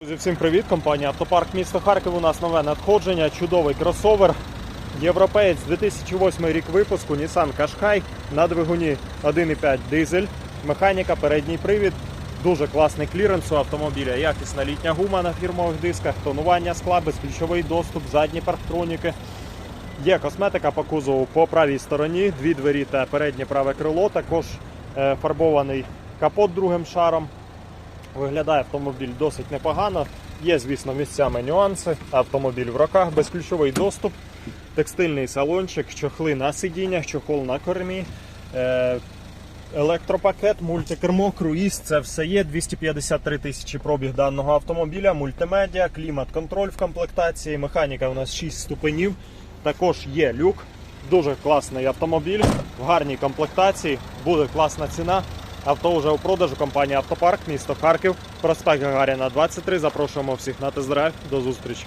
Друзі, всім привіт! Компанія Автопарк місто Харків. У нас нове надходження. Чудовий кросовер. Європеєць 2008 рік випуску Nissan Qashqai на двигуні 1,5 дизель. Механіка, передній привід. Дуже класний кліренс у автомобіля. Якісна літня гума на фірмових дисках, тонування скла, безключовий доступ, задні парктроніки. Є косметика по кузову по правій стороні, дві двері та переднє праве крило. Також е, фарбований капот другим шаром. Виглядає автомобіль досить непогано. Є, звісно, місцями нюанси. Автомобіль в роках, безключовий доступ, текстильний салончик, чохли на сидіннях, чохол на кормі. Е, Електропакет, мультикермо, круїз, це все є. 253 тисячі пробіг даного автомобіля, мультимедіа, клімат-контроль в комплектації. Механіка у нас 6 ступенів. Також є люк. Дуже класний автомобіль в гарній комплектації. Буде класна ціна. Авто вже у продажу компанія Автопарк, місто Харків, проспект Гагаріна 23. Запрошуємо всіх на тест-драйв. До зустрічі.